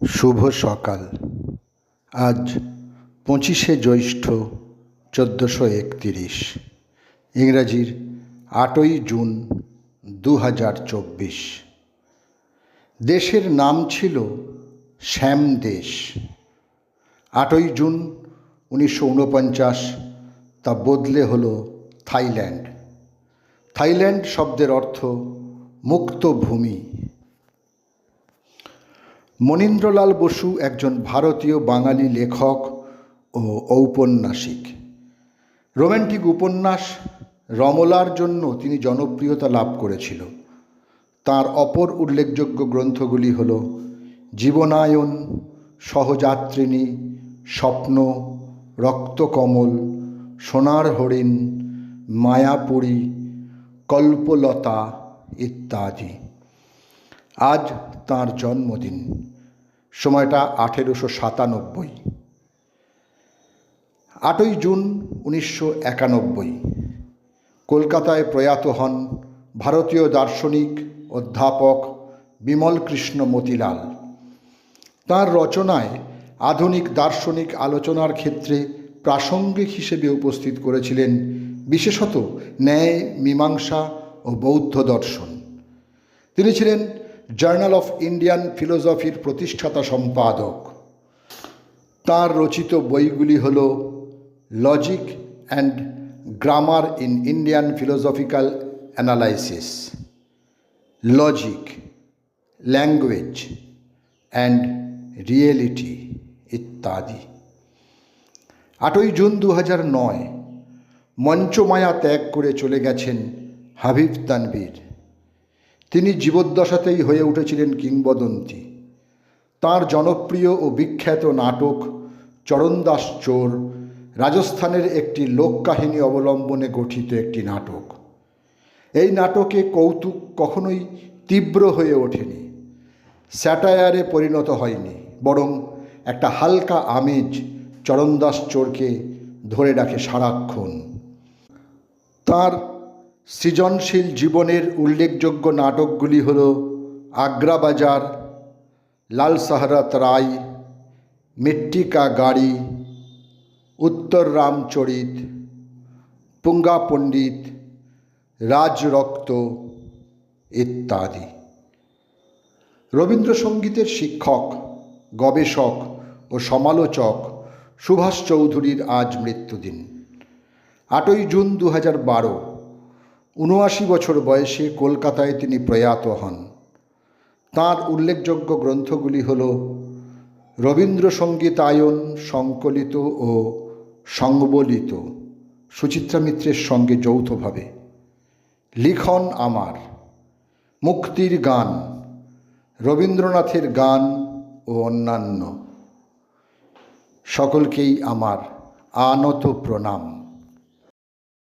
শুভ সকাল। আজ পঁচিশে জ্যৈষ্ঠ চোদ্দোশো একতিরিশ, ইংরাজির আটই জুন দু হাজার চব্বিশ। দেশের নাম ছিল শ্যাম দেশ। আটই জুন উনিশশো উনপঞ্চাশ, তা বদলে হল থাইল্যান্ড। থাইল্যান্ড শব্দের অর্থ মুক্ত ভূমি মনীন্দ্রলাল বসু একজন ভারতীয় বাঙালি লেখক ও ঔপন্যাসিক। রোম্যান্টিক উপন্যাস রমলার জন্য তিনি জনপ্রিয়তা লাভ করেছিল। তার অপর উল্লেখযোগ্য গ্রন্থগুলি হল জীবনায়ন, সহযাত্রিণী, স্বপ্ন, রক্তকমল, সোনার হরিণ, মায়াপুরী, কল্পলতা ইত্যাদি। আজ তাঁর জন্মদিন। সময়টা আঠেরোশো সাতানব্বই। আটই জুন উনিশশো একানব্বই। কলকাতায় প্রয়াত হন ভারতীয় দার্শনিক অধ্যাপক বিমল কৃষ্ণ মতিলাল। তাঁর রচনায় আধুনিক দার্শনিক আলোচনার ক্ষেত্রে প্রাসঙ্গিক হিসেবে উপস্থিত করেছিলেন বিশেষত ন্যায়, মীমাংসা ও বৌদ্ধ দর্শন। তিনি ছিলেন জার্নাল অফ ইন্ডিয়ান ফিলোসফির প্রতিষ্ঠাতা সম্পাদক। তার রচিত বইগুলি হল logic and grammar in Indian philosophical analysis logic language and reality ইত্যাদি। আটই জুন দু হাজার নয় মঞ্চমায়া ত্যাগ করে চলে গেছেন হাবিব তানবীর তিনি জীবদ্দশাতেই হয়ে উঠেছিলেন কিংবদন্তি। তার জনপ্রিয় ও বিখ্যাত নাটক চরণদাস চোর রাজস্থানের একটি লোককাহিনী অবলম্বনে গঠিত একটি নাটক। এই নাটকে কৌতুক কখনোই তীব্র হয়ে ওঠেনি, স্যাটায়ারে পরিণত হয়নি, বরং একটা হালকা আমেজ চরণদাস চোরকে ধরে রাখে সারাক্ষণ। তার সৃজনশীল জীবনের উল্লেখযোগ্য নাটকগুলি হল আগ্রাবাজার লাল সাহরাত রায় মিট্টিকা গাড়ি, উত্তর রামচরিত, পুঙ্গা পণ্ডিত, রাজরক্ত ইত্যাদি। রবীন্দ্রসঙ্গীতের শিক্ষক, গবেষক ও সমালোচক সুভাষ চৌধুরীর আজ মৃত্যুদিন। আটই জুন দু হাজার বারো। উনআশি বছর বয়সে কলকাতায় তিনি প্রয়াত হন। তাঁর উল্লেখযোগ্য গ্রন্থগুলি হল রবীন্দ্রসঙ্গীতায়ন সংকলিত ও সংবলিত, সুচিত্রা মিত্রের সঙ্গে যৌথভাবে, লিখন আমার, মুক্তির গান, রবীন্দ্রনাথের গান ও অন্যান্য। সকলকেই আমার আনত প্রণাম।